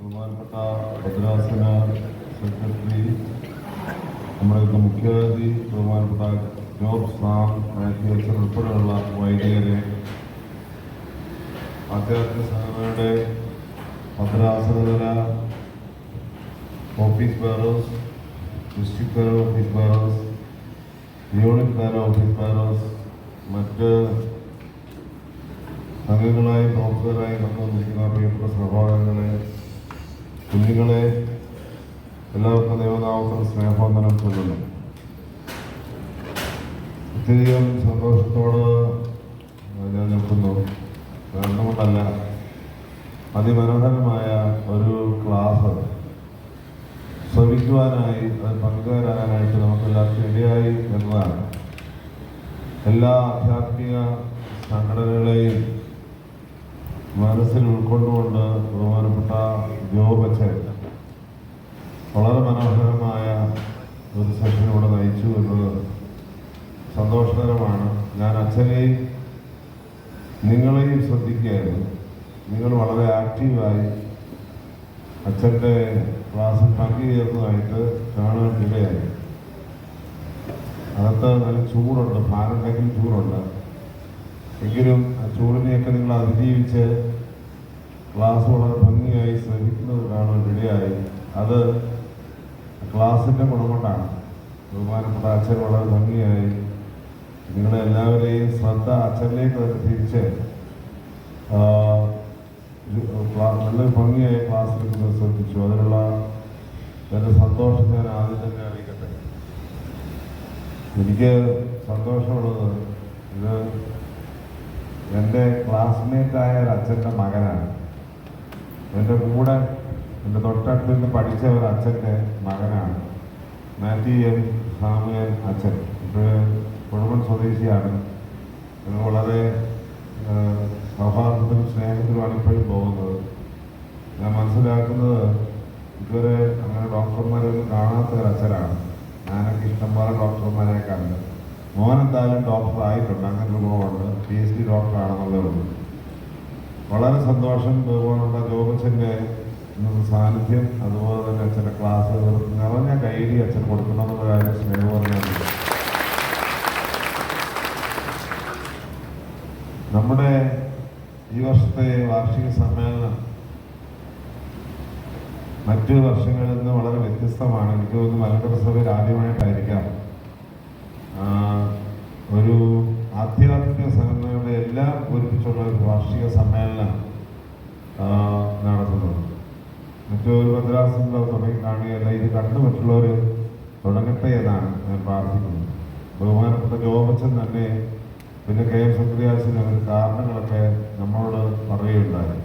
ബഹുമാനപ്പെട്ട ഭദ്രാസന സെക്രട്ടറി നമ്മുടെ ഇന്ന് മുഖ്യാതിഥി ബഹുമാനപ്പെട്ട ജോബ് സാം മാത്യു അച്ഛൻ ഉൾപ്പെടെയുള്ള വൈദികരെ ആധ്യാത്മിക സംഘടനയുടെ ഭദ്രാസനതല ഓഫീസ് ബേറേഴ്സ് ഡിസ്ട്രിക്ട് തല ഓഫീസ് ബേറേഴ്സ് യൂണിറ്റ് തല ഓഫീസ് ബേറേഴ്സ് മറ്റ് അംഗങ്ങളായി പ്രവർത്തകരായി വന്നുകൊണ്ടിരിക്കുന്ന പ്രിയപ്പെട്ട സഹോദരങ്ങളെ കുഞ്ഞുങ്ങളെ എല്ലാവർക്കും ദൈവനാമത്തിന് സ്നേഹവന്ദനം ചൊല്ലുന്നു ഒത്തിരിയും സന്തോഷത്തോട് ഞാൻ നിൽക്കുന്നു. വേണമെന്നല്ല അതിമനോഹരമായ ഒരു ക്ലാസ് ശ്രമിക്കുവാനായി അത് പങ്കുവരാനായിട്ട് നമുക്കെല്ലാവർക്കും ഇടയായി എന്നതാണ്. എല്ലാ ആധ്യാത്മിക സംഘടനകളെയും മനസ്സിൽ ഉൾക്കൊണ്ടുകൊണ്ട് ബഹുമാനപ്പെട്ട ജോബച്ചൻ വളരെ മനോഹരമായ ഒരു സെഷൻ ഇവിടെ നയിച്ചു എന്നത് സന്തോഷകരമാണ്. ഞാൻ അച്ഛനെയും നിങ്ങളെയും ശ്രദ്ധിക്കുകയായിരുന്നു. നിങ്ങൾ വളരെ ആക്റ്റീവായി അച്ഛന്റെ ക്ലാസ്സിൽ പങ്കുചേർന്നതായിട്ട് കാണാൻ ഇടയായി. അകത്ത് നല്ല ചൂടുണ്ട് ഫാനുണ്ടെങ്കിൽ ചൂടുണ്ട്. എങ്കിലും ആ ചൂടിനെയൊക്കെ നിങ്ങൾ അതിജീവിച്ച് ക്ലാസ് വളരെ ഭംഗിയായി ശ്രമിക്കുന്നത് കാണാൻ ഇടയായി. അത് ക്ലാസിന്റെ ഗുണമുണ്ടാണ് ബഹുമാനപ്പെട്ട അച്ഛൻ വളരെ ഭംഗിയായി. നിങ്ങളെ എല്ലാവരെയും ശ്രദ്ധ അച്ഛനിലേക്ക് തന്നെ തിരിച്ച് നല്ലൊരു ഭംഗിയായ ക്ലാസ് എടുക്കുന്നത് ശ്രദ്ധിച്ചു. അതിനുള്ള എന്റെ സന്തോഷം ഞാൻ ആദ്യം തന്നെ അറിയിക്കട്ടെ. എനിക്ക് സന്തോഷമുള്ളത് ഇത് എന്റെ ക്ലാസ്മേറ്റായ അച്ഛന്റെ മകനാണ്. എന്റെ കൂടെ എന്റെ തൊട്ടടുത്ത് നിന്ന് പഠിച്ച ഒരു അച്ഛന്റെ മകനാണ്. എൻ സാമുയൻ അച്ഛൻ. ഇപ്പോൾ കുഴമൺ സ്വദേശിയാണ്. വളരെ സൗഹാർദ്ദത്തിലും സ്നേഹത്തിലുമാണ് ഇപ്പോഴും പോകുന്നത്. ഞാൻ മനസ്സിലാക്കുന്നത് ഇതുവരെ അങ്ങനെ ഡോക്ടർമാരൊന്നും കാണാത്ത ഒരു അച്ഛനാണ്. ഞാനൊക്കെ ഇഷ്ടംപോലെ ഡോക്ടർമാരെ കണ്ട്. മോൻ എന്തായാലും ഡോക്ടർ ആയിട്ടുണ്ട് അങ്ങനെ ഒരു ഗുണമുണ്ട് പി എച്ച് ഡി ഡോക്ടറാണെന്നുള്ളതുണ്ട് വളരെ സന്തോഷം ബഹുമാനുള്ള ജോബച്ചന്റെ സാന്നിധ്യം. അതുപോലെ തന്നെ അച്ഛന്റെ ക്ലാസ് നിറഞ്ഞ കൈഡി അച്ഛൻ കൊടുക്കണമെന്നുള്ള കാര്യം സ്നേഹപൂർണമാണ് നമ്മുടെ ഈ വർഷത്തെ വാർഷിക സമ്മേളനം മറ്റു വർഷങ്ങളിൽ നിന്ന് വളരെ വ്യത്യസ്തമാണ്. എനിക്ക് തോന്നുന്നു മലപ്പുറം സഭയിൽ ആദ്യമായിട്ടായിരിക്കാം. ഒരു ആധ്യാത്മിക സംഘടനകളുടെ എല്ലാം ഒരുമിച്ചുള്ള ഒരു വാർഷിക സമ്മേളനം നടത്തുന്നത് മറ്റൊരു മദ്രാസിലോ തുടങ്ങി കാണുകയല്ല ഇത് കണ്ട് മറ്റുള്ളവർ തുടങ്ങട്ടെ എന്നാണ് ഞാൻ പ്രാർത്ഥിക്കുന്നത് ബഹുമാനപ്പെട്ട ജോബച്ചൻ തന്നെ പിന്നെ കെ എം സുപ്രിയാസിന് അവർ കാരണങ്ങളൊക്കെ നമ്മളോട് പറയുകയുണ്ടായി.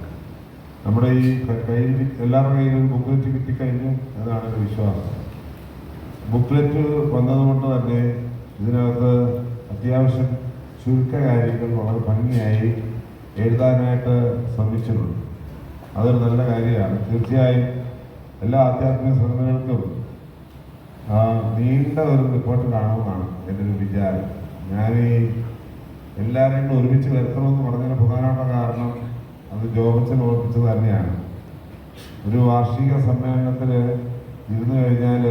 നമ്മുടെ ഈ കയ്യിൽ എല്ലാവരുടെ കയ്യിലും ബുക്ക്ലെറ്റ് കിട്ടിക്കഴിഞ്ഞു എന്നാണ് എന്റെ വിശ്വാസം. ബുക്ക്ലെറ്റ് വന്നതുകൊണ്ട് തന്നെ ഇതിനകത്ത് അത്യാവശ്യം ചുരുക്ക കാര്യങ്ങൾ വളരെ ഭംഗിയായി എഴുതാനായിട്ട് ശ്രമിച്ചിട്ടുണ്ട്. അതൊരു നല്ല കാര്യമാണ്. തീർച്ചയായും എല്ലാ ആധ്യാത്മിക സംഘടനകൾക്കും നീണ്ട ഒരു റിപ്പോർട്ട് കാണുമെന്നാണ് എന്റെ ഒരു വിചാരം. ഞാൻ ഈ എല്ലാവരെയും കൂടെ ഒരുമിച്ച് വരുത്തണമെന്ന് പറഞ്ഞതിന് പ്രധാനപ്പെട്ട കാരണം അത് ജോബച്ചൻ ഓർപ്പിച്ചത് തന്നെയാണ്. ഒരു വാർഷിക സമ്മേളനത്തിൽ ഇരുന്ന് കഴിഞ്ഞാൽ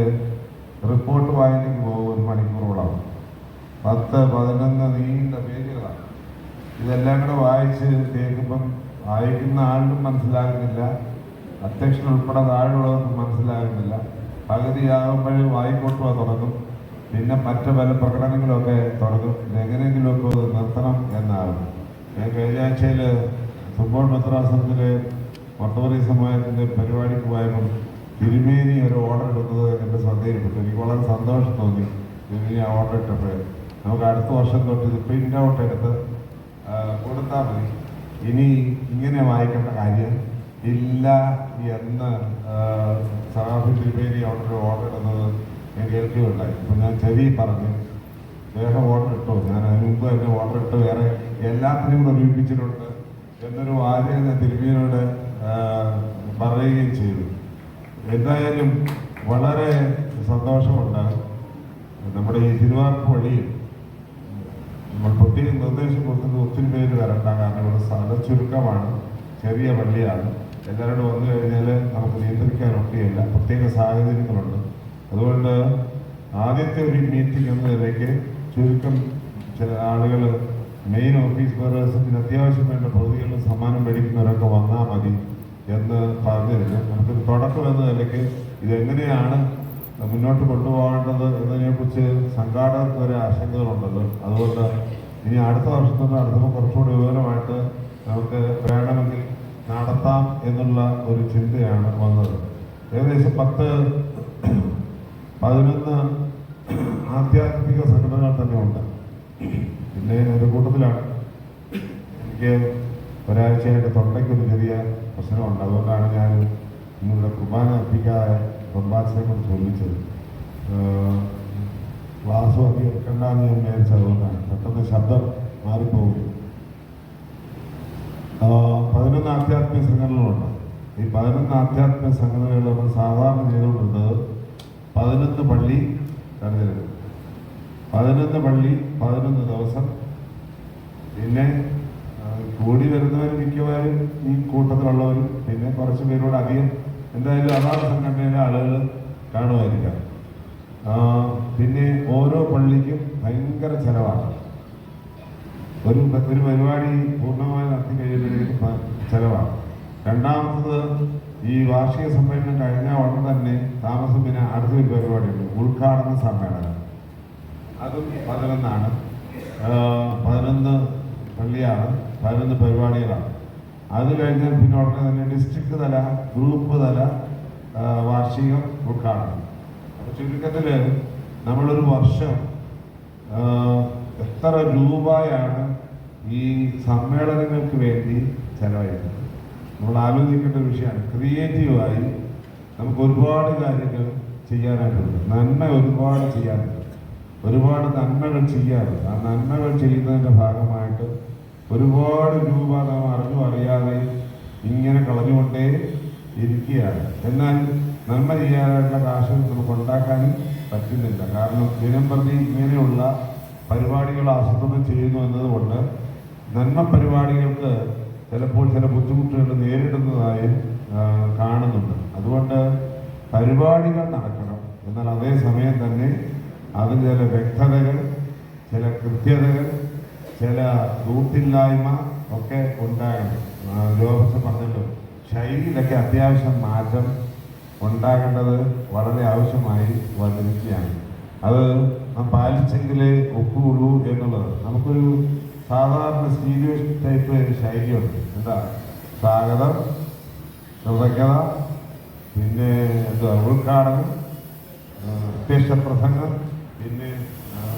റിപ്പോർട്ട് വായനയ്ക്ക് പോകും ഒരു മണിക്കൂറോളം. പത്ത് പതിനൊന്ന് നീണ്ട പേജുകളാണ്. ഇതെല്ലാം കൂടെ വായിച്ച് കേൾക്കുമ്പം വായിക്കുന്ന ആളിനും മനസ്സിലാകുന്നില്ല. അധ്യക്ഷൻ ഉൾപ്പെടെ താഴെയുള്ളവർക്കും മനസ്സിലാകുന്നില്ല. പകുതിയാകുമ്പോഴേ വായിക്കോട്ടുക തുടങ്ങും. പിന്നെ മറ്റു പല പ്രകടനങ്ങളൊക്കെ തുടങ്ങും. ഇതെങ്ങനെയെങ്കിലുമൊക്കെ അത് നിർത്തണം എന്നാണ്. ഞാൻ കഴിഞ്ഞ ആഴ്ചയിൽ ഫുട്ബോൾ മദ്രാസനത്തിലെ മട്ടോറി സമുദായത്തിന്റെ പരിപാടിക്ക് പോയപ്പം തിരുമേനി ഒരു ഓർഡർ എടുത്തത് എന്റെ ശ്രദ്ധയിൽപ്പെട്ടു. എനിക്ക് വളരെ സന്തോഷം തോന്നി. തിരുമേനി ആ ഓർഡർ ഇട്ടപ്പോൾ നമുക്ക് അടുത്ത വർഷം തൊട്ട് ഇത് പ്രിന്റ് ഔട്ട് എടുത്ത് കൊടുത്താൽ മതി. ഇനി ഇങ്ങനെ വായിക്കേണ്ട കാര്യം ഇല്ല എന്ന് സഹാബി അവിടെ ഒരു ഓർഡർ ഇടുന്നത് ഞാൻ കേൾക്കുകയുണ്ടായി. അപ്പം ഞാൻ ചെവി പറഞ്ഞു വേറെ ഓർഡർ ഇട്ടു. ഞാൻ അതിന് മുമ്പ് തന്നെ ഓർഡർ ഇട്ട് വേറെ എല്ലാത്തിനും കൂടെ ഒരുമിപ്പിച്ചിട്ടുണ്ട് എന്നൊരു വാചകം ഞാൻ തിരുമേനോട് പറയുകയും ചെയ്തു. എന്തായാലും വളരെ സന്തോഷമുണ്ട് നമ്മുടെ ഈ തിരുവാർപ്പ് വഴിയിൽ നമ്മൾ പ്രത്യേകം നിർദ്ദേശം കൊടുക്കുന്നത് ഒത്തിരി പേര് വരണ്ട കാരണം ഇവിടെ സ്ഥല ചുരുക്കമാണ്. ചെറിയ പള്ളിയാണ്. എല്ലാവരോടും വന്നു കഴിഞ്ഞാൽ നമുക്ക് നിയന്ത്രിക്കാൻ ഒക്കെയില്ല പ്രത്യേക സാഹചര്യങ്ങളുണ്ട്. അതുകൊണ്ട് ആദ്യത്തെ ഒരു മീറ്റിംഗ് എന്ന നിലയ്ക്ക് ചുരുക്കം ചില ആളുകൾ മെയിൻ ഓഫീസ് ബേറേഴ്സിന് അത്യാവശ്യം വേണ്ട പ്രതികളിൽ സമ്മാനം മേടിക്കുന്നവരൊക്കെ വന്നാൽ മതി എന്ന് പറഞ്ഞിരുന്നു നമുക്കൊരു തുടക്കം എന്ന നിലയ്ക്ക് ഇതെങ്ങനെയാണ് മുന്നോട്ട് കൊണ്ടുപോകേണ്ടത് എന്നതിനെക്കുറിച്ച് സംഘാടകർക്ക് വരെ ആശങ്കകളുണ്ടല്ലോ. അതുകൊണ്ട് ഇനി അടുത്ത വർഷം തന്നെ നടത്തുമ്പോൾ കുറച്ചുകൂടി വിവരമായിട്ട് നമുക്ക് വേണമെങ്കിൽ നടത്താം എന്നുള്ള ഒരു ചിന്തയാണ് വന്നത്. ഏകദേശം പത്ത് പതിനൊന്ന് ആധ്യാത്മിക സംഘടനകൾ തന്നെ ഉണ്ട്. പിന്നെ ഒരു കൂട്ടത്തിലാണ്. എനിക്ക് ഒരാഴ്ചയായിട്ട് തൊണ്ടയ്ക്കൊരു ചെറിയ പ്രശ്നമുണ്ട്. അതുകൊണ്ടാണ് ഞാൻ ഇന്നിവിടെ കുർബാന അർപ്പിക്കാതെ കൊണ്ട് ചോദിച്ചത്. ക്ലാസ് അധികം എടുക്കണ്ടെന്ന് ഞാൻ വിചാരിച്ചതുകൊണ്ടാണ് പെട്ടെന്ന് ശബ്ദം മാറിപ്പോകും. ആ, പതിനൊന്ന് ആധ്യാത്മിക സംഘടനകളുണ്ട്. ഈ പതിനൊന്ന് ആധ്യാത്മിക സംഘടനകൾ നമ്മൾ സാധാരണ ചെയ്തുകൊണ്ടിരുന്നത് പതിനൊന്ന് പള്ളി തെരഞ്ഞെടുക്കും പതിനൊന്ന് പള്ളി പതിനൊന്ന് ദിവസം. പിന്നെ കൂടി വരുന്നവർ മിക്കവാറും ഈ കൂട്ടത്തിലുള്ളവരും പിന്നെ കുറച്ച് പേരോട് അധികം എന്തായാലും അതാത് സംഘടനയിലെ ആളുകൾ കാണുമായിരിക്കാം. പിന്നെ ഓരോ പള്ളിക്കും ഭയങ്കര ചെലവാണ്. ഒരു ഒരു പരിപാടി പൂർണമായി നടത്തി കഴിയുമ്പോഴേക്കും ചെലവാണ്. രണ്ടാമത്തത് ഈ വാർഷിക സമ്മേളനം കഴിഞ്ഞ ഉടൻ തന്നെ താമസം പിന്നെ അടുത്തൊരു പരിപാടിയുണ്ട് ഉദ്ഘാടന സമ്മേളനം. അതും പതിനൊന്നാണ്. പതിനൊന്ന് പള്ളിയാണ് പതിനൊന്ന് പരിപാടികളാണ്. അത് കഴിഞ്ഞാൽ പിന്നെ ഉടനെ തന്നെ ഡിസ്ട്രിക്ട് തല ഗ്രൂപ്പ് തല വാർഷികം ഉദ്ഘാടനം. അപ്പോൾ ചുരുക്കത്തിൽ നമ്മളൊരു വർഷം എത്ര രൂപയാണ് ഈ സമ്മേളനങ്ങൾക്ക് വേണ്ടി ചെലവഴിക്കുന്നത്? നമ്മൾ ആലോചിക്കേണ്ട ഒരു വിഷയമാണ്. ക്രിയേറ്റീവായി നമുക്ക് ഒരുപാട് കാര്യങ്ങൾ ചെയ്യാനായിട്ടുണ്ട് നന്മ ഒരുപാട് ചെയ്യാനുണ്ട് ഒരുപാട് നന്മകൾ ചെയ്യാറുണ്ട് ആ നന്മകൾ ചെയ്യുന്നതിന്റെ ഭാഗമായിട്ട് ഒരുപാട് രൂപ നാം അറിഞ്ഞു അറിയാതെ ഇങ്ങനെ കളഞ്ഞുകൊണ്ടേ ഇരിക്കുകയാണ്. എന്നാൽ നന്മ ചെയ്യാനുള്ള കാശ് നമുക്ക് ഉണ്ടാക്കാനും പറ്റുന്നില്ല. കാരണം ദിനം പ്രതി ഇങ്ങനെയുള്ള പരിപാടികൾ ആസൂത്രണം ചെയ്യുന്നു എന്നതുകൊണ്ട് നന്മ പരിപാടികൾക്ക് ചിലപ്പോൾ ചില ബുദ്ധിമുട്ടുകൾ നേരിടുന്നതായും കാണുന്നുണ്ട്. അതുകൊണ്ട് പരിപാടികൾ നടക്കണം. എന്നാൽ അതേസമയം തന്നെ അതിന് ചില വ്യക്തതകൾ ചില കൃത്യതകൾ ചില ദൂട്ടില്ലായ്മ ഒക്കെ ഉണ്ടാകണം. ലോകത്ത് പറഞ്ഞല്ലോ ശൈലിയിലൊക്കെ അത്യാവശ്യം മാറ്റം ഉണ്ടാകേണ്ടത് വളരെ ആവശ്യമായി വന്നിരിക്കുകയാണ്. അത് നാം പാലിച്ചെങ്കിലേ ഒപ്പുകൊള്ളൂ എന്നുള്ളത്. നമുക്കൊരു സാധാരണ സീരിയസ് ടൈപ്പ് ശൈലിയുണ്ട്. എന്താ? സ്വാഗതം കൃതജ്ഞത പിന്നെ എന്താ? ഉദ്ഘാടനം പ്രത്യക്ഷ പ്രസംഗം പിന്നെ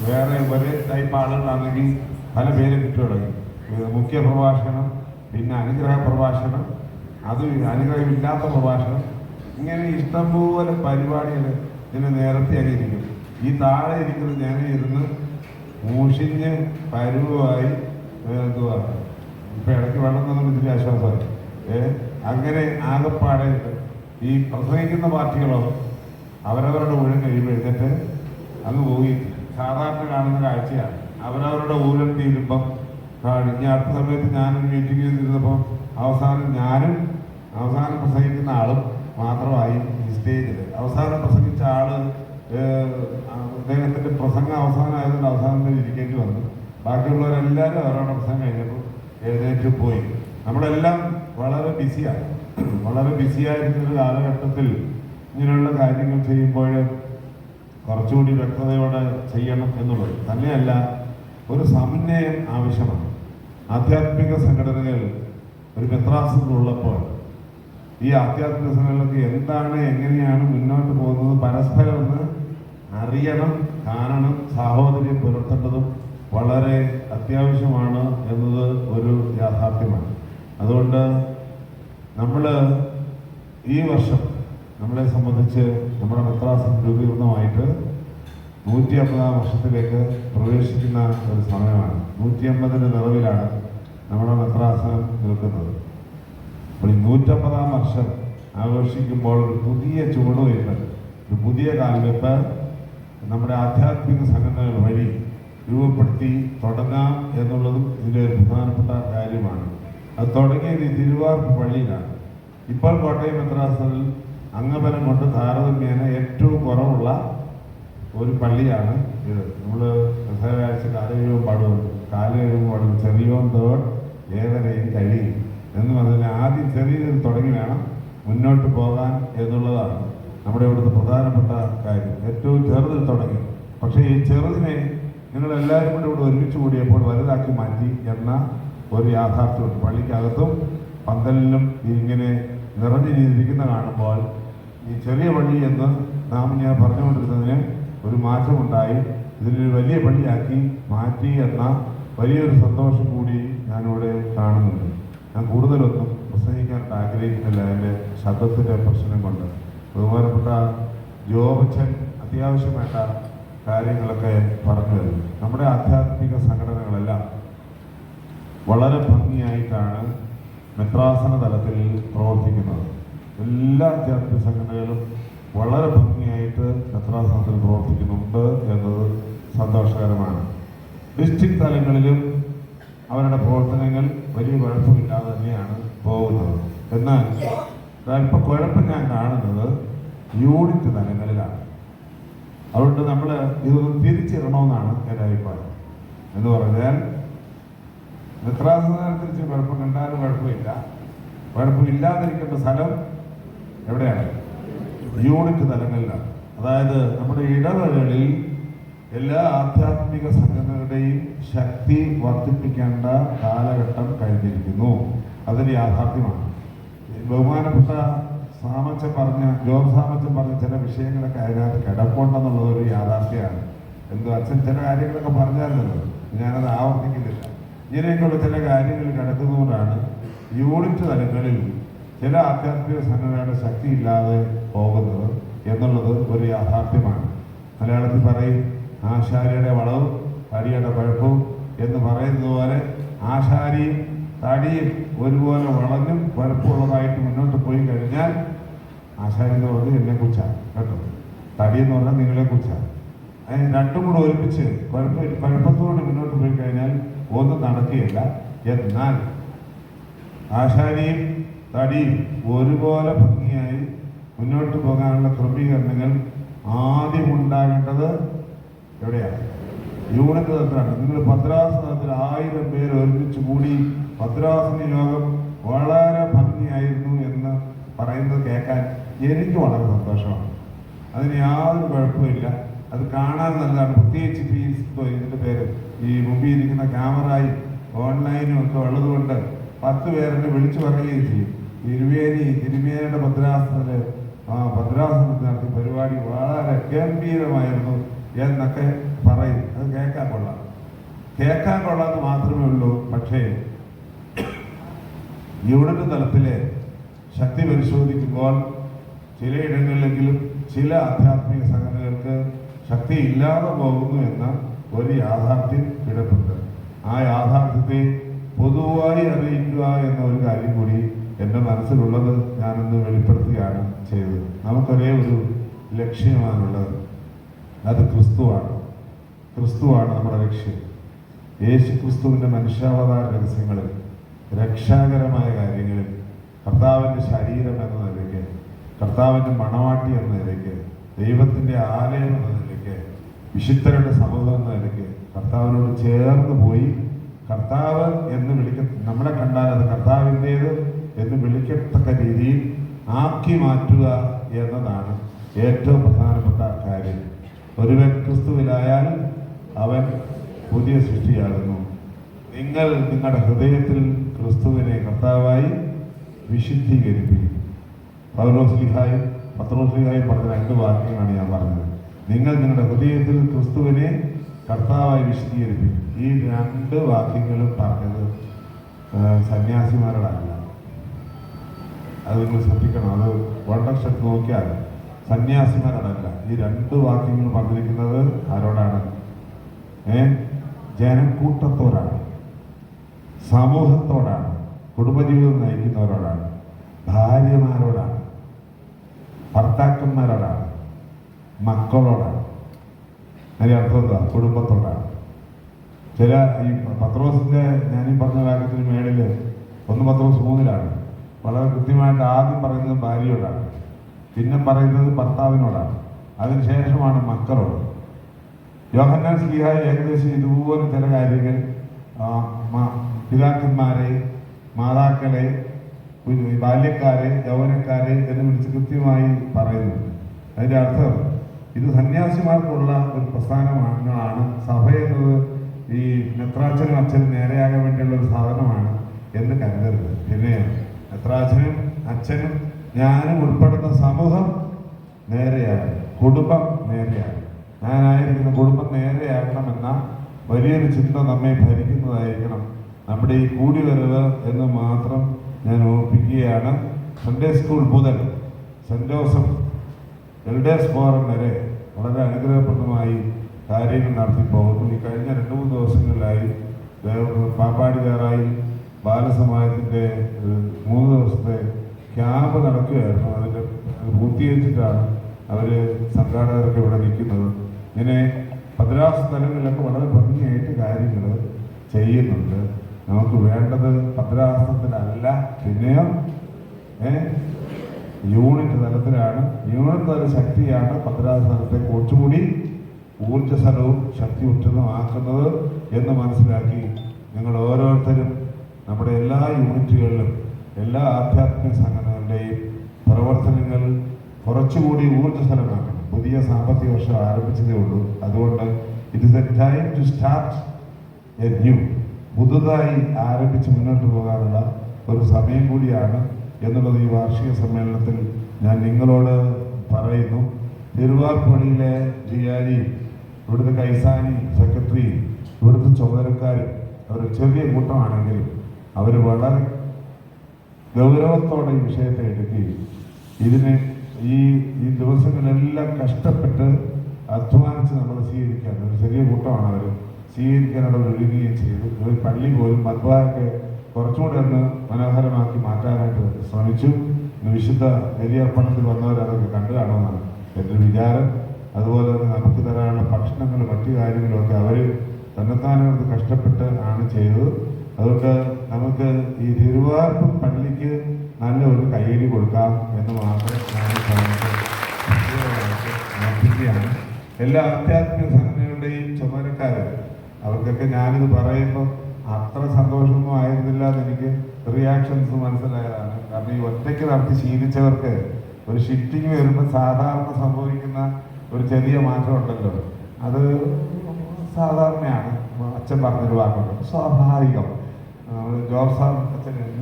വേറെ ഒരേ ടൈപ്പ് ആളുകളാണെങ്കിൽ പല പേര് കിട്ടി തുടങ്ങി ഇത് മുഖ്യ പ്രഭാഷണം പിന്നെ അനുഗ്രഹ പ്രഭാഷണം അത് അനുഗ്രഹമില്ലാത്ത പ്രഭാഷണം. ഇങ്ങനെ ഇഷ്ടംപോലെ പരിപാടികൾ ഇതിന് നേരത്തെയായിരിക്കും ഈ താഴെ ഇരിക്കുന്ന ഞാൻ ഇരുന്ന് മൂഷിഞ്ഞ് പരുവായി എന്തുവാ ഇപ്പൊ ഇടയ്ക്ക് വെള്ളം തന്നെ ഇതിന്റെ ആശ്വാസമായി. അങ്ങനെ ആകെപ്പാടെ ഈ പ്രസംഗിക്കുന്ന പാർട്ടികളോ അവരവരുടെ ഊഴം കഴിയുമ്പോൾ എഴുന്നേറ്റ് അങ്ങ് പോയി സാധാരണ കാണുന്ന കാഴ്ചയാണ്. അവരവരുടെ ഊഴം തീരുമ്പം. ഇനി അടുത്ത സമയത്ത് ഞാനൊരു മീറ്റിംഗ് ചെയ്തിരുന്നപ്പം അവസാനം ഞാനും അവസാനം പ്രസംഗിക്കുന്ന ആളും മാത്രമായി ഈ സ്റ്റേജിൽ അവസാനം പ്രസംഗിച്ച ആൾ അദ്ദേഹത്തിന്റെ പ്രസംഗം അവസാനമായതുകൊണ്ട് അവസാനം ഇരിക്കേണ്ടി വന്നു. ബാക്കിയുള്ളവരെല്ലാവരും അവരുടെ പ്രസംഗം കഴിഞ്ഞപ്പോൾ എഴുന്നേറ്റ് പോയി. നമ്മളെല്ലാം വളരെ ബിസിയാണ് വളരെ ബിസിയായിരിക്കുന്ന കാലഘട്ടത്തിൽ ഇങ്ങനെയുള്ള കാര്യങ്ങൾ ചെയ്യുമ്പോൾ കുറച്ചുകൂടി വ്യക്തതയോടെ ചെയ്യണം എന്നുള്ളത്. തന്നെയല്ല ഒരു സമന്വയം ആവശ്യമാണ്. ആധ്യാത്മിക സംഘടനകൾ ഒരു മെത്രാസത്തിലുള്ളപ്പോൾ ഈ ആധ്യാത്മിക സംഘടനകൾക്ക് എന്താണ് എങ്ങനെയാണ് മുന്നോട്ട് പോകുന്നത് പരസ്പരം ഒന്ന് അറിയണം കാണണം സാഹോദര്യം പുലർത്തേണ്ടതും വളരെ അത്യാവശ്യമാണ് എന്നത് ഒരു യാഥാർത്ഥ്യമാണ്. അതുകൊണ്ട് നമ്മൾ ഈ വർഷം നമ്മളെ സംബന്ധിച്ച് നമ്മുടെ മെത്രാസം രൂപീകൃതമായിട്ട് നൂറ്റി അമ്പതാം വർഷത്തിലേക്ക് പ്രവേശിക്കുന്ന ഒരു സമയമാണ്. നൂറ്റി അമ്പതിന്റെ നിറവിലാണ് നമ്മുടെ മെത്രാസനം നിൽക്കുന്നത്. അപ്പോൾ ഈ നൂറ്റമ്പതാം വർഷം ആഘോഷിക്കുമ്പോൾ ഒരു പുതിയ ചുവടുവയ്പ് ഒരു പുതിയ കാൽവെപ്പ് നമ്മുടെ ആധ്യാത്മിക സംഘടനകൾ വഴി രൂപപ്പെടുത്തി തുടങ്ങാം എന്നുള്ളതും ഇതിന്റെ ഒരു പ്രധാനപ്പെട്ട കാര്യമാണ്. അത് തുടങ്ങിയത് ഈ തിരുവാർപ്പ് പള്ളിയിലാണ്. ഇപ്പോൾ കോട്ടയം മെത്രാസനിൽ അംഗബലം കൊണ്ട് താരതമ്യേന ഏറ്റവും കുറവുള്ള ഒരു പള്ളിയാണ് ഇത്. നമ്മൾ ആഴ്ച കാൽ കഴിയുമ്പോൾ പാടുന്നുണ്ട്. കാൽ കഴിയുമ്പോൾ പാടും. ചെറിയോൻ തേർഡ് ഏവരെയും കഴിയും. എന്ന് പറഞ്ഞാൽ ആദ്യം ചെറിയതിൽ തുടങ്ങി വേണം മുന്നോട്ട് പോകാൻ എന്നുള്ളതാണ് നമ്മുടെ ഇവിടുത്തെ പ്രധാനപ്പെട്ട കാര്യം. ഏറ്റവും ചെറുതിൽ തുടങ്ങി. പക്ഷേ ഈ ചെറുതിനെ നിങ്ങൾ എല്ലാവരും കൂടെ ഇവിടെ ഒരുമിച്ച് കൂടിയപ്പോൾ വലുതാക്കി മാറ്റി എന്ന ഒരു യാഥാർത്ഥ്യമുണ്ട്. പള്ളിക്കകത്തും പന്തലിലും ഇങ്ങനെ നിറഞ്ഞു ചെയ്തിരിക്കുന്ന കാണുമ്പോൾ ഈ ചെറിയ പള്ളി എന്ന് നാം ഞാൻ പറഞ്ഞുകൊണ്ടിരുന്നതിന് ഒരു മാറ്റമുണ്ടായി. ഇതിനൊരു വലിയ പള്ളിയാക്കി മാറ്റി എന്ന വലിയൊരു സന്തോഷം കൂടി ഞാനിവിടെ കാണുന്നുണ്ട്. ഞാൻ കൂടുതലൊന്നും പ്രസംഗിക്കാൻ ആഗ്രഹിക്കുന്നില്ല എന്റെ ശബ്ദത്തിന്റെ പ്രശ്നം കൊണ്ട്. ബഹുമാനപ്പെട്ട ജോബച്ചൻ അത്യാവശ്യമായിട്ട കാര്യങ്ങളൊക്കെ പറഞ്ഞു തരും. നമ്മുടെ ആധ്യാത്മിക സംഘടനകളെല്ലാം വളരെ ഭംഗിയായിട്ടാണ് മെത്രാസന തലത്തിൽ പ്രവർത്തിക്കുന്നത്. എല്ലാ ആധ്യാത്മിക സംഘടനകളും വളരെ ഭംഗിയായിട്ട് മെത്രാസനത്തിൽ പ്രവർത്തിക്കുന്നുണ്ട് എന്നത് സന്തോഷകരമാണ്. ഡിസ്ട്രിക്ട് തലങ്ങളിലും അവരുടെ പ്രവർത്തനങ്ങൾ വലിയ കുഴപ്പമില്ലാതെ തന്നെയാണ് പോകുന്നത്. എന്നാൽ ഇപ്പോൾ കുഴപ്പം ഞാൻ കാണുന്നത് യൂണിറ്റ് തലങ്ങളിലാണ്. അതുകൊണ്ട് നമ്മൾ ഇതൊന്ന് തിരിച്ചിടണമെന്നാണ് എന്റെ അഭിപ്രായം. എന്ന് പറഞ്ഞാൽ മിത്രാസനത്തിരിച്ച് കുഴപ്പം കണ്ടാലും കുഴപ്പമില്ല. കുഴപ്പമില്ലാതിരിക്കേണ്ട സ്ഥലം എവിടെയാണ്? യൂണിറ്റ് തലങ്ങളിലാണ്. അതായത് നമ്മുടെ ഇടവകളിൽ എല്ലാ ആധ്യാത്മിക സംഘടനകളുടെയും ശക്തി വർദ്ധിപ്പിക്കേണ്ട കാലഘട്ടം കഴിഞ്ഞിരിക്കുന്നു. അതൊരു യാഥാർത്ഥ്യമാണ്. ബഹുമാനപ്പെട്ട സാമച്ചൻ പറഞ്ഞ ജോബ് സാമച്ചൻ പറഞ്ഞ ചില വിഷയങ്ങളൊക്കെ അതിനകത്ത് കിടപ്പുണ്ടെന്നുള്ളത് ഒരു യാഥാർത്ഥ്യമാണ്. എന്തോ അച്ഛൻ ചില കാര്യങ്ങളൊക്കെ പറഞ്ഞായിരുന്നല്ലോ. ഞാനത് ആവർത്തിക്കുന്നില്ല. ഇങ്ങനെയൊക്കെയുള്ള ചില കാര്യങ്ങൾ കിടക്കുന്നതുകൊണ്ടാണ് യൂണിറ്റ് തലങ്ങളിൽ ചില ആധ്യാത്മിക സംഘടനയുടെ ശക്തി ഇല്ലാതെ പോകുന്നത് എന്നുള്ളത് ഒരു യാഥാർത്ഥ്യമാണ് മലയാളത്തിൽ പറയും. ആശാരിയുടെ വളവും തടിയുടെ കുഴപ്പവും എന്ന് പറയുന്നത് പോലെ ആശാരിയും തടിയും ഒരുപോലെ വളഞ്ഞും കുഴപ്പമുള്ളതായിട്ട് മുന്നോട്ട് പോയി കഴിഞ്ഞാൽ ആശാരി എന്ന് പറഞ്ഞത് എന്നെ കുറിച്ചാണ് കേട്ടോ. തടി എന്ന് പറഞ്ഞാൽ നിങ്ങളെ കുറിച്ചാണ് അതിന് രണ്ടും കൂടെ ഒരുമിച്ച് കുഴപ്പ കുഴപ്പത്തോടെ മുന്നോട്ട് പോയി കഴിഞ്ഞാൽ ഒന്നും നടക്കുകയില്ല. എന്നാൽ ആശാരിയും തടിയും ഒരുപോലെ ഭംഗിയായി മുന്നോട്ട് പോകാനുള്ള ക്രമീകരണങ്ങൾ ആദ്യം ഉണ്ടാകേണ്ടത് എവിടെയാണ്? യൂണിറ്റ് തലത്തിലാണ് നിങ്ങൾ ഭദ്രാസനത്തിൽ ആയിരം പേര് ഒരുമിച്ച് കൂടി ഭദ്രാസന യോഗം വളരെ ഭംഗിയായിരുന്നു എന്ന് പറയുന്നത് കേൾക്കാൻ എനിക്ക് വളരെ സന്തോഷമാണ്. അതിന് യാതൊരു കുഴപ്പമില്ല അത് കാണാൻ നല്ലതാണ്. പ്രത്യേകിച്ച് ഫീസ് ഇതിന്റെ പേര് ഈ മുമ്പിൽ ഇരിക്കുന്ന ക്യാമറയും ഓൺലൈനും ഒക്കെ ഉള്ളതുകൊണ്ട് പത്ത് പേരുടെ വിളിച്ചു പറയുകയും ചെയ്യും. തിരുവേനി തിരുമേനിയുടെ ഭദ്രാസനത്തിൽ ആ ഭദ്രാസനത്തിൽ നടത്തിയ പരിപാടി വളരെ ഗംഭീരമായിരുന്നു എന്നൊക്കെ പറയും. അത് കേൾക്കാൻ കൊള്ളാം. കേൾക്കാൻ കൊള്ളാന്ന് മാത്രമേ ഉള്ളൂ. പക്ഷേ യൂണിറ്റ് തലത്തിലെ ശക്തി പരിശോധിക്കുമ്പോൾ ചിലയിടങ്ങളിലെങ്കിലും ചില ആധ്യാത്മിക സംഘടനകൾക്ക് ശക്തി ഇല്ലാതെ പോകുന്നു എന്ന ഒരു യാഥാർത്ഥ്യം കിടപ്പുണ്ട് ആ യാഥാർത്ഥ്യത്തെ പൊതുവായി അറിയിക്കുക എന്ന ഒരു കാര്യം കൂടി എന്റെ മനസ്സിലുള്ളത് ഞാനിന്ന് വെളിപ്പെടുത്തുകയാണ് ചെയ്തത്. നമുക്കൊരേ ഒരു ലക്ഷ്യമാണുള്ളത്. അത് ക്രിസ്തുവാണ്. ക്രിസ്തുവാണ് നമ്മുടെ ലക്ഷ്യം. യേശു ക്രിസ്തുവിന്റെ മനുഷ്യാവതാര രഹസ്യങ്ങളിൽ രക്ഷാകരമായ കാര്യങ്ങളിൽ കർത്താവിന്റെ ശരീരം എന്ന നിലയ്ക്ക് കർത്താവിന്റെ മണവാട്ടി എന്ന നിലയ്ക്ക് ദൈവത്തിന്റെ ആലയം എന്ന നിലയ്ക്ക് വിശുദ്ധരുടെ സമൂഹം എന്ന നിലയ്ക്ക് കർത്താവിനോട് ചേർന്ന് പോയി കർത്താവ് എന്ന് വിളിക്ക നമ്മളെ കണ്ടാൽ അത് കർത്താവിന്റേത് എന്ന് വിളിക്കത്തക്ക രീതിയിൽ ആക്കി മാറ്റുക എന്നതാണ് ഏറ്റവും പ്രധാനപ്പെട്ട കാര്യം. ഒരുവൻ ക്രിസ്തുവിലായാൽ അവൻ പുതിയ സൃഷ്ടിയാകുന്നു. നിങ്ങൾ നിങ്ങളുടെ ഹൃദയത്തിൽ ക്രിസ്തുവിനെ കർത്താവായി വിശുദ്ധീകരിപ്പിക്കും. പൗലോസ്ലിഹായും പത്രോസ്ലിഹായും പറഞ്ഞ രണ്ട് വാക്യങ്ങളാണ് ഞാൻ പറഞ്ഞത്. നിങ്ങൾ നിങ്ങളുടെ ഹൃദയത്തിൽ ക്രിസ്തുവിനെ കർത്താവായി വിശദീകരിപ്പിക്കും ഈ രണ്ട് വാക്യങ്ങളും പറഞ്ഞത് സന്യാസിമാരോടല്ല. അത് നിങ്ങൾ ശ്രദ്ധിക്കണം. അത് എടുത്ത് നോക്കിയാൽ സന്യാസിമാരോടല്ല ഈ രണ്ട് വാക്യങ്ങൾ പറഞ്ഞിരിക്കുന്നത് ആരോടാണ്? ഏ? ജനക്കൂട്ടത്തോടാണ്. സമൂഹത്തോടാണ്. കുടുംബജീവിതം നയിക്കുന്നവരോടാണ്. ഭാര്യമാരോടാണ്. ഭർത്താക്കന്മാരോടാണ്. മക്കളോടാണ്. അതിന് അർത്ഥം എന്താ? കുടുംബത്തോടാണ്. ചില ഈ പത്രോസിന്റെ ഞാനീ പറഞ്ഞ കാര്യത്തിന് മേളിൽ ഒന്ന് പത്രോസ് മൂന്നിലാണ്. വളരെ കൃത്യമായിട്ട് ആദ്യം പറയുന്നത് ഭാര്യയോടാണ്. പിന്നെ പറയുന്നത് ഭർത്താവിനോടാണ്. അതിനുശേഷമാണ് മക്കളോട്. യോഹന്നാൻ സ്ലിഹ ഏകദേശം ഇതുപോലെ ചില കാര്യങ്ങൾ പിതാക്കന്മാരെ മാതാക്കളെ ബാല്യക്കാരെ യൗവനക്കാരെ എന്ന് വിളിച്ച് കൃത്യമായി പറയുന്നുണ്ട് അതിന്റെ അർത്ഥം ഇത് സന്യാസിമാർക്കുള്ള ഒരു പ്രസ്ഥാനമാണ്. സഭ എന്നത് ഈ നെത്രാച്ചനും അച്ഛനും നേരെയാകാൻ വേണ്ടിയുള്ള ഒരു സാധനമാണ് എന്ന് കരുതരുത്. പിന്നെ നെത്രാച്ചനും അച്ഛനും ഞാനും ഉൾപ്പെടുന്ന സമൂഹം നേരെയാണ് കുടുംബം നേരെയാണ് ഞാനായിരിക്കുന്ന കുടുംബം നേരെയാകണമെന്ന വലിയൊരു ചിന്ത നമ്മെ ഭരിക്കുന്നതായിരിക്കണം നമ്മുടെ ഈ കൂടി വരവ് എന്ന് മാത്രം ഞാൻ ഓർപ്പിക്കുകയാണ്. സൺഡേ സ്കൂൾ മുതൽ സെന്റ് ജോസഫ് എൽഡേഴ്സ് ഫോറം വരെ വളരെ അനുഗ്രഹപ്രദമായി കാര്യങ്ങൾ നടത്തി പോകുന്നു. ഈ കഴിഞ്ഞ രണ്ട് മൂന്ന് ദിവസങ്ങളിലായി ദേവ- പാപ്പാടി വേറായി ബാലസമാജത്തിന്റെ മൂന്ന് ദിവസത്തെ ക്യാമ്പ് നടക്കുകയായിരുന്നു. അതിന്റെ അത് പൂർത്തീകരിച്ചിട്ടാണ് അവർ സംഘാടകരൊക്കെ ഇവിടെ നിൽക്കുന്നത്. ഇങ്ങനെ പതിനാറ് സ്ഥലങ്ങളിലൊക്കെ വളരെ ഭംഗിയായിട്ട് കാര്യങ്ങൾ ചെയ്യുന്നുണ്ട്. നമുക്ക് വേണ്ടത് ഭദ്രാസനത്തിലല്ല പിന്നെയോ യൂണിറ്റ് തലത്തിലാണ്. യൂണിറ്റ് തല ശക്തിയാണ് പത്രാസനത്തെ കുറച്ചുകൂടി ഊർജസ്വലവും ശക്തിയുറ്റതുമാക്കുന്നത് എന്ന് മനസ്സിലാക്കി നിങ്ങൾ ഓരോരുത്തരും നമ്മുടെ എല്ലാ യൂണിറ്റുകളിലും എല്ലാ ആധ്യാത്മിക സംഘടനകളുടെയും പ്രവർത്തനങ്ങൾ കുറച്ചുകൂടി ഊർജസ്വലമാക്കണം. പുതിയ സാമ്പത്തിക വർഷം ആരംഭിച്ചതേ ഉള്ളൂ. അതുകൊണ്ട് it is a time to start a new പുതുതായി ആരംഭിച്ച് മുന്നോട്ട് പോകാനുള്ള ഒരു സമയം കൂടിയാണ് എന്നുള്ളത് ഈ വാർഷിക സമ്മേളനത്തിൽ ഞാൻ നിങ്ങളോട് പറയുന്നു. തിരുവാർപ്പള്ളിയിലെ ജിയാരി ഇവിടുത്തെ കൈസാനി സെക്രട്ടറി ഇവിടുത്തെ ചുമതലക്കാരും അവർ ചെറിയ കൂട്ടമാണെങ്കിലും അവർ വളരെ ഗൗരവത്തോടെ ഈ വിഷയത്തെ എടുക്കുകയും ഇതിന് ഈ ഈ ദിവസങ്ങളെല്ലാം കഷ്ടപ്പെട്ട് അധ്വാനിച്ച് നമ്മൾ സ്വീകരിക്കാൻ ഒരു ചെറിയ കൂട്ടമാണ് അവർ സ്വീകരിക്കാൻ ഒഴുകുകയും ചെയ്തു. ഒരു പള്ളി പോലും മദ്വായൊക്കെ കുറച്ചുകൂടെ ഒന്ന് മനോഹരമാക്കി മാറ്റാനായിട്ട് ശ്രമിച്ചു. വിശുദ്ധ ബലിയർപ്പണത്തിൽ വന്നവരതൊക്കെ കണ്ടു കാണുമെന്നാണ് എന്റെ വിചാരം. അതുപോലെ തന്നെ നമുക്ക് തരാനുള്ള ഭക്ഷണങ്ങളും മറ്റു കാര്യങ്ങളൊക്കെ അവർ തന്നെത്താനും കഷ്ടപ്പെട്ട് ആണ് ചെയ്തത്. അതുകൊണ്ട് നമുക്ക് ഈ തിരുവാർപ്പ് പള്ളിക്ക് നല്ല ഒരു കയ്യടി കൊടുക്കാം എന്ന് മാത്രം ഞാൻ എല്ലാ ആധ്യാത്മിക സംഘടനകളുടെയും ചുമതലക്കാര് അവർക്കൊക്കെ ഞാനിത് പറയുമ്പോൾ അത്ര സന്തോഷമൊന്നും ആയിരുന്നില്ല എന്ന് എനിക്ക് റിയാക്ഷൻസ് മനസ്സിലായതാണ്. കാരണം ഈ ഒറ്റയ്ക്ക് നടത്തി ശീലിച്ചവർക്ക് ഒരു ഷിഫ്റ്റിങ് വരുമ്പോൾ സാധാരണ സംഭവിക്കുന്ന ഒരു ചെറിയ മാറ്റം ഉണ്ടല്ലോ. അത് സാധാരണയാണ്. അച്ഛൻ പറഞ്ഞൊരു വാക്കുണ്ട്. സ്വാഭാവികം. ജോബ് സാർ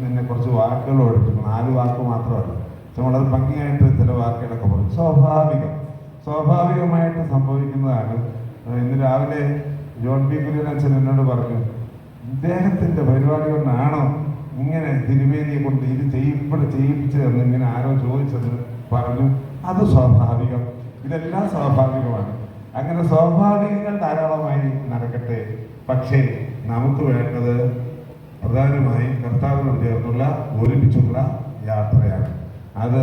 എന്നെ കുറച്ച് വാക്കുകൾ ഓടിച്ചു നാല് വാക്ക് മാത്രമല്ല. വളരെ ഭംഗിയായിട്ട് ചില വാക്കുകളൊക്കെ പറഞ്ഞു സ്വാഭാവികം. സ്വാഭാവികമായിട്ട് സംഭവിക്കുന്നതാണ് ഇന്ന് രാവിലെ ജോൺ പി കുര്യൻ അച്ഛൻ എന്നോട് പറഞ്ഞു ഇദ്ദേഹത്തിന്റെ പരിപാടി കൊണ്ടാണോ ഇങ്ങനെ തിരുമേനിയെ കൊണ്ട് ഇത് ചെയ്യപ്പോൾ ചെയ്യിപ്പിച്ചതെന്ന് ഇങ്ങനെ ആരോ ചോദിച്ചത് പറഞ്ഞു അത് സ്വാഭാവികം. ഇതെല്ലാം സ്വാഭാവികമാണ്. അങ്ങനെ സ്വാഭാവികങ്ങൾ ധാരാളമായി നടക്കട്ടെ. പക്ഷേ നമുക്ക് വേണ്ടത് പ്രധാനമായും കർത്താവിനോട് ചേർന്നുള്ള ഒരുമിച്ചുള്ള യാത്രയാണ്. അത്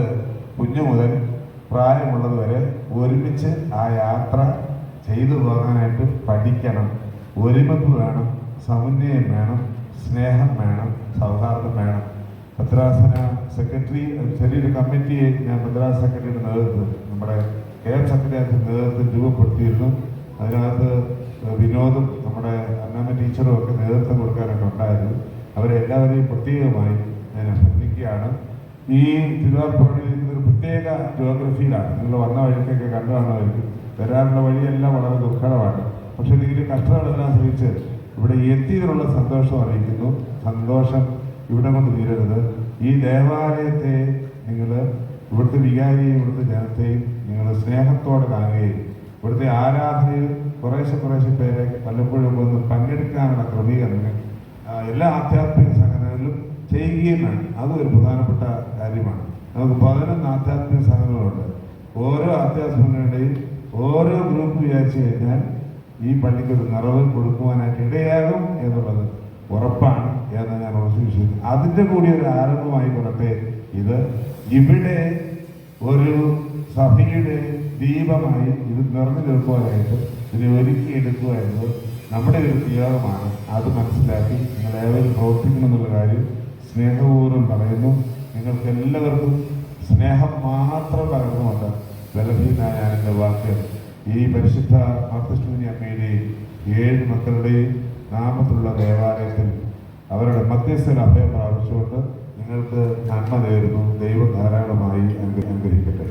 കുഞ്ഞു മുതൽ പ്രായമുള്ളത് വരെ ഒരുമിച്ച് ആ യാത്ര ചെയ്തു പോകാനായിട്ട് പഠിക്കണം. ഒരുമിപ്പ് വേണം സമന്വയം വേണം സ്നേഹം വേണം സൗഹാർദ്ദം വേണം. ഭദ്രാസന സെക്രട്ടറി ചെറിയൊരു കമ്മിറ്റിയെ ഞാൻ മദ്രാസ് സെക്രട്ടറിയുടെ നേതൃത്വം നമ്മുടെ കെ എം സെക്രട്ടറി നേതൃത്വം രൂപപ്പെടുത്തിയിരുന്നു. അതിനകത്ത് വിനോദും നമ്മുടെ അന്നാമ ടീച്ചറും ഒക്കെ നേതൃത്വം കൊടുക്കാനൊക്കെ ഉണ്ടായിരുന്നു. അവരെ എല്ലാവരെയും പ്രത്യേകമായി ഞാൻ അഭിനന്ദിക്കുകയാണ് ഈ തിരുവാർപ്പള്ളിയിൽ ഒരു പ്രത്യേക ജോഗ്രഫിയിലാണ് നിങ്ങൾ വന്ന വഴിക്കൊക്കെ കണ്ടു കാണുമായിരിക്കും വരാനുള്ള വഴിയെല്ലാം വളരെ ദുർഘടമാണ്. പക്ഷെ നിങ്ങൾ കഷ്ടതകളെല്ലാം ശ്രമിച്ച് ഇവിടെ എത്തിയതിനുള്ള സന്തോഷം അറിയിക്കുന്നു. സന്തോഷം ഇവിടെ കൊണ്ട് തീരരുത്. ഈ ദേവാലയത്തെ നിങ്ങൾ ഇവിടുത്തെ വികാരിയെയും ഇവിടുത്തെ ജനത്തെയും നിങ്ങൾ സ്നേഹത്തോടെ കാണുകയും ഇവിടുത്തെ ആരാധനയിൽ കുറേശ്ശെ കുറേശ്ശെ പേരെ പലപ്പോഴും വന്ന് പങ്കെടുക്കാനുള്ള ക്രമീകരണങ്ങൾ എല്ലാ ആധ്യാത്മിക സംഘടനകളിലും ചെയ്യുകയും വേണം അതും ഒരു പ്രധാനപ്പെട്ട കാര്യമാണ്. നമുക്ക് പതിനൊന്ന് ആധ്യാത്മിക സംഘടനകളുണ്ട്. ഓരോ ആധ്യാത്മികളുടെയും ഓരോ ഗ്രൂപ്പ് വിചാരിച്ചു കഴിഞ്ഞാൽ ഈ പള്ളിക്ക് ഒരു നിറവ് കൊടുക്കുവാനായിട്ട് ഇടയാകും എന്നുള്ളത് ഉറപ്പാണ് എന്ന് ഞാൻ ഉറച്ചു അതിന്റെ കൂടി ഒരു ആരംഭമായി കൊള്ളട്ടെ. ഇത് ഇവിടെ ഒരു സഭയുടെ ദീപമായി ഇത് നിറഞ്ഞു നിൽക്കുവാനായിട്ട് ഇതിനെ ഒരുക്കിയെടുക്കുക എന്നത് നമ്മുടെ ഒരു നിയോഗമാണ് അത് മനസ്സിലാക്കി നിങ്ങൾ ഏവരും പ്രവർത്തിക്കണമെന്നുള്ള കാര്യം സ്നേഹപൂർവം പറയുന്നു. നിങ്ങൾക്ക് എല്ലാവർക്കും സ്നേഹം മാത്രം പകർന്നുകൊണ്ട് ബലഹീനായ എന്റെ വാക്ക് ഈ പരിശുദ്ധ മാതൃശ്രീ അമ്മയുടെയും ഏഴ് മക്കളുടെയും നാമത്തിലുള്ള ദേവാലയത്തിൽ അവരുടെ മധ്യസ്ഥൽ അഭയം പ്രാപിച്ചുകൊണ്ട് നിങ്ങൾക്ക് നന്മ നേരുന്നു. ദൈവം ധാരാളമായി അനുഗ്രഹിക്കട്ടെ.